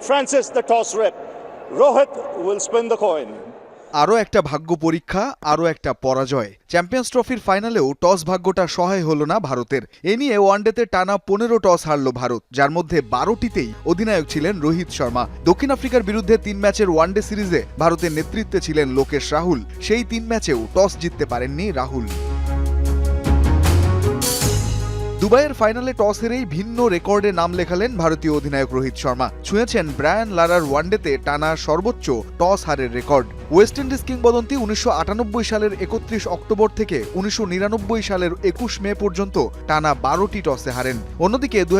Francis, the toss rep. Rohit will spin the coin. আরও একটা ভাগ্য পরীক্ষা আরও একটা পরাজয়। চ্যাম্পিয়ন্স ট্রফির ফাইনালেও টস ভাগ্যটা সহায় হলো না ভারতের। এ নিয়ে ওয়ানডেতে টানা পনেরো টস হারল ভারত যার মধ্যে বারোটিতেই অধিনায়ক ছিলেন রোহিত শর্মা। দক্ষিণ আফ্রিকার বিরুদ্ধে তিন ম্যাচের ওয়ানডে সিরিজে ভারতের নেতৃত্বে ছিলেন লোকেশ রাহুল। সেই তিন ম্যাচেও টস জিততে পারেননি রাহুল। দুবাইয়ের ফাইনালে টস হেরেই ভিন্ন রেকর্ডে নাম লেখালেন ভারতীয় অধিনায়ক রোহিত শর্মা। ছুঁয়েছেন ব্রায়ান লারার ওয়ানডেতে টানা সর্বোচ্চ টস হারের রেকর্ড। ওয়েস্ট ইন্ডিজ কিংবদন্তি উনিশশো আটানব্বই সালের একত্রিশ অক্টোবর থেকে উনিশশো নিরানব্বই সালের একুশ মে পর্যন্ত টানা বারোটি টসে হারেন। অন্যদিকে দু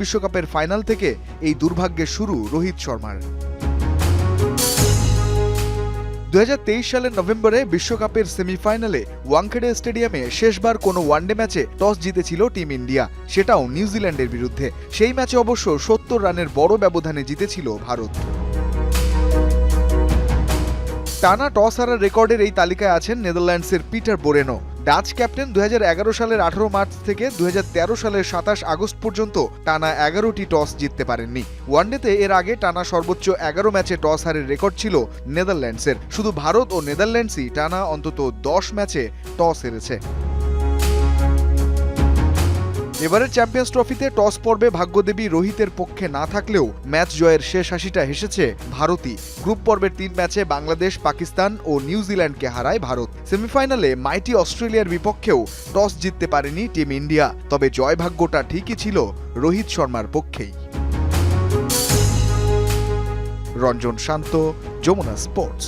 বিশ্বকাপের ফাইনাল থেকে এই দুর্ভাগ্যের শুরু রোহিত শর্মার। দু হাজার তেইশ সালের নভেম্বরে বিশ্বকাপের সেমিফাইনালে ওয়াংখেড়ে স্টেডিয়ামে শেষবার কোনো ওয়ানডে ম্যাচে টস জিতেছিল টিম ইন্ডিয়া। সেটাও নিউজিল্যান্ডের বিরুদ্ধে। সেই ম্যাচে অবশ্য সত্তর রানের বড় ব্যবধানে জিতেছিল ভারত। টানা টস হারার রেকর্ডের এই তালিকায় আছেন নেদারল্যান্ডসের পিটার বোরেনো। ডাচ ক্যাপ্টেন দু হাজার এগারো সালের আঠারো মার্চ থেকে দুহাজার তেরো সালের সাতাশ আগস্ট পর্যন্ত টানা এগারোটি টস জিততে পারেননি। ওয়ানডেতে এর আগে টানা সর্বোচ্চ এগারো ম্যাচে টস হারের রেকর্ড ছিল নেদারল্যান্ডসের। শুধু ভারত ও নেদারল্যান্ডসই টানা অন্তত দশ ম্যাচে টস হেরেছে। এবারের চ্যাম্পিয়ন্স ট্রফিতে টস পর্বে ভাগ্যদেবী রোহিতের পক্ষে না থাকলেও ম্যাচ জয়ের শেষ হাসিটা হেসেছে ভারতই। গ্রুপ পর্বের তিন ম্যাচে বাংলাদেশ, পাকিস্তান ও নিউজিল্যান্ডকে হারায় ভারত। সেমিফাইনালে মাইটি অস্ট্রেলিয়ার বিপক্ষেও টস জিততে পারেনি টিম ইন্ডিয়া, তবে জয় ভাগ্যটা ঠিকই ছিল রোহিত শর্মার পক্ষেই। রঞ্জন শান্ত, যমুনা স্পোর্টস।